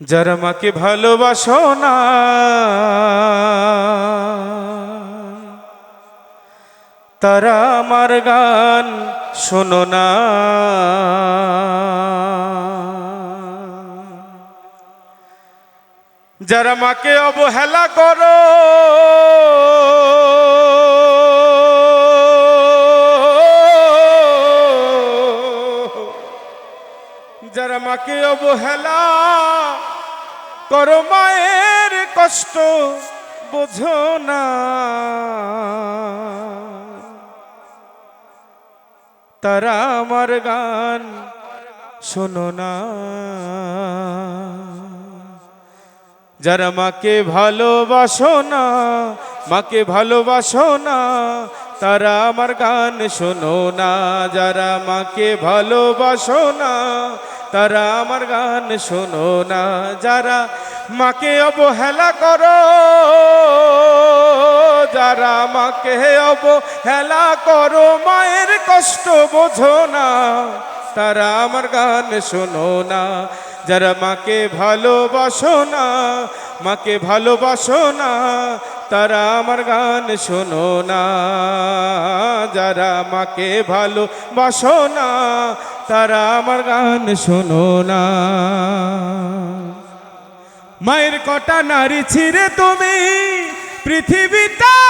যারা মাকে ভালোবাসো না তারা আমার গান শোনো না। যারা মাকে অবহেলা করো যারা মাকে অবহেলা করো মায়ের কষ্ট, বোঝো না। তারা আমার গান শোনো না। যারা মাকে ভালোবাসো না, মাকে ভালোবাসো না, তারা আমার গান শোনো না। যারা মাকে ভালোবাসো না তারা আমার গান শোনো না, যারা মাকে অবহেলা করো, যারা মাকে অবহেলা করো, মায়ের কষ্ট বোঝো না, তারা আমার গান শোনো না। যারা মাকে ভালোবাসো না, মাকে ভালোবাসো না, তারা আমার গান শোনো না। যারা মাকে ভালোবাসো না, তারা আমার গান শোনো না। মায়ের কটা নারী ছিঁড়ে তুমি পৃথিবীতে?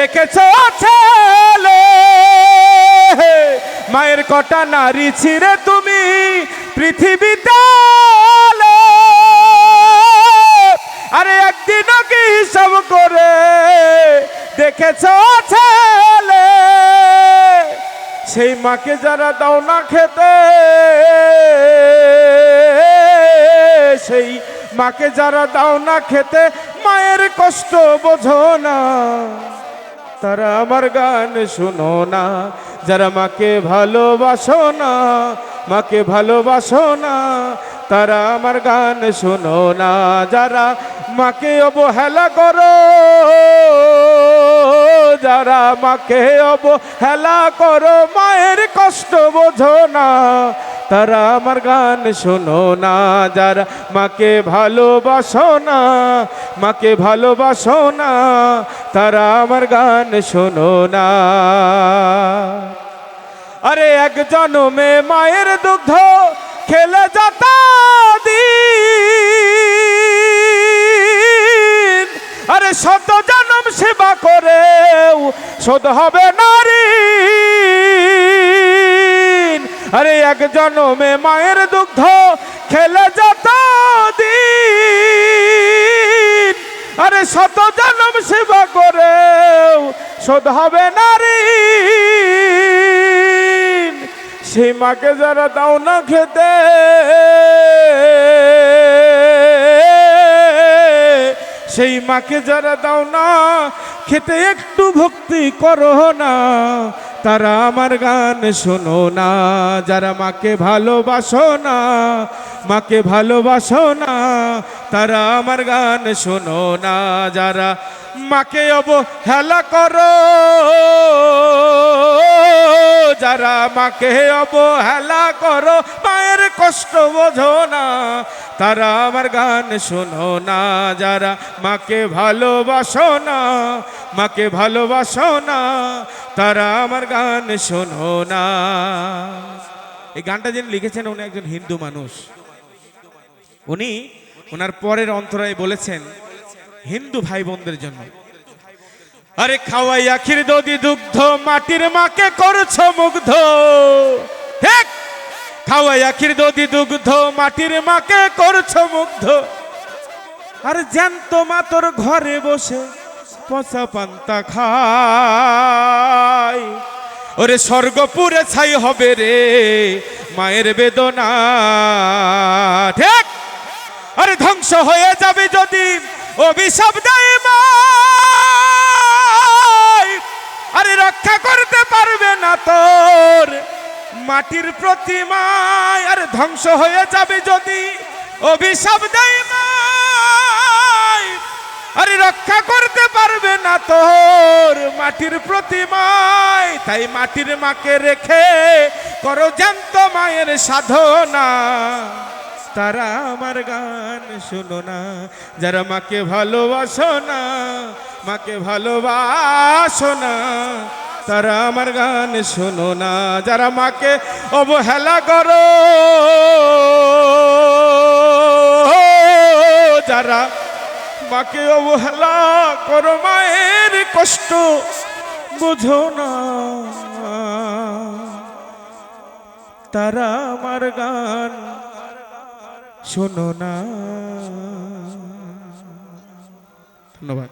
দেখেছ ছেলে? মায়ের কটা নারী ছিঁড়ে তুমি পৃথিবীতে? আরে একদিনও কি হিসাব করে দেখেছ ছেলে? সেই মাকে যারা দাও না খেতে, সেই মাকে যারা দাও না খেতে মায়ের কষ্ট বোঝো না। তারা আমার গান শুনো না। যারা মাকে ভালোবাসো না, মাকে ভালোবাসো না, তারা আমার গান শোনো না। যারা মাকে অবহেলা করো, যারা মাকে অবহেলা করো, মায়ের কষ্ট বোঝো না। তারা আমার গান শোনো না, যারা মাকে ভালোবাসো না, মাকে ভালোবাসো না, তারা আমার গান শোনো না। আরে এক জনমে মায়ের দুগ্ধ খেলে যত আরে শত জনম সেবা করে শোধ হবে নারী। আরে এক জনমে মায়ের দুগ্ধ খেলে যত দিন। আরে শত জনম সেবা করে শোধ হবে নারী সেই মাকে যারা দাও না খেতে, সেই মাকে যারা দাও না খেতে একটু ভক্তি করো না। তারা আমার গান শোনো না, যারা মাকে ভালোবাসো না, মাকে ভালোবাসো না, তারা আমার গান শোনো না, যারা মাকে অবহেলা করো, যারা মাকে অবহেলা করো, মায়ের কষ্ট বোঝো না তারা আমার গান শোনো না, যারা মাকে ভালোবাসো না, মাকে ভালোবাসো না, তারা আমার গান শোনো না। এই গানটা যিনি লিখেছেন, উনি একজন হিন্দু মানুষ। উনি ওনার পরের অন্তরায় বলেছেন, হিন্দু ভাই বোনদের জন্য। আরে খাওয়াই আখির দদি দুগ্ধ, মাটির মাকে করছ মুগ্ধ। হেক! খাওয়াই আখির দদি দুগ্ধ, মাটির মাকে করছ মুগ্ধ। আর জ্যান্ত মা তোর ঘরে বসে পচা পান্তা খায়। ওরে স্বর্গপুরে ছাই হবে রে মায়ের বেদনা। ঠিক? আরে ধ্বংস হয়ে যাবে যদি অভিশাপ দেয় মায়। আরে রক্ষা করতে পারবে না তোর। মাটির প্রতিমায় আরে ধ্বংস হয়ে যাবে যদি অভিশাপ দেয়। আরে রক্ষা করতে পারবে না তোর মাটির প্রতিমায়। তাই মাটির মাকে রেখে করো জ্যান্ত মায়ের সাধনা। তারা আমার গান শোনো না, যারা মাকে ভালোবাসো না, মাকে ভালোবাসো না। তারা আমার গান শোনো না, যারা মাকে অবহেলা করো, যারা মাকে অবহেলা করো, মায়ের কষ্ট বুঝো না। তারা আমার গান শোনো না। ধন্যবাদ।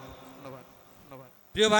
প্রিয় ভাই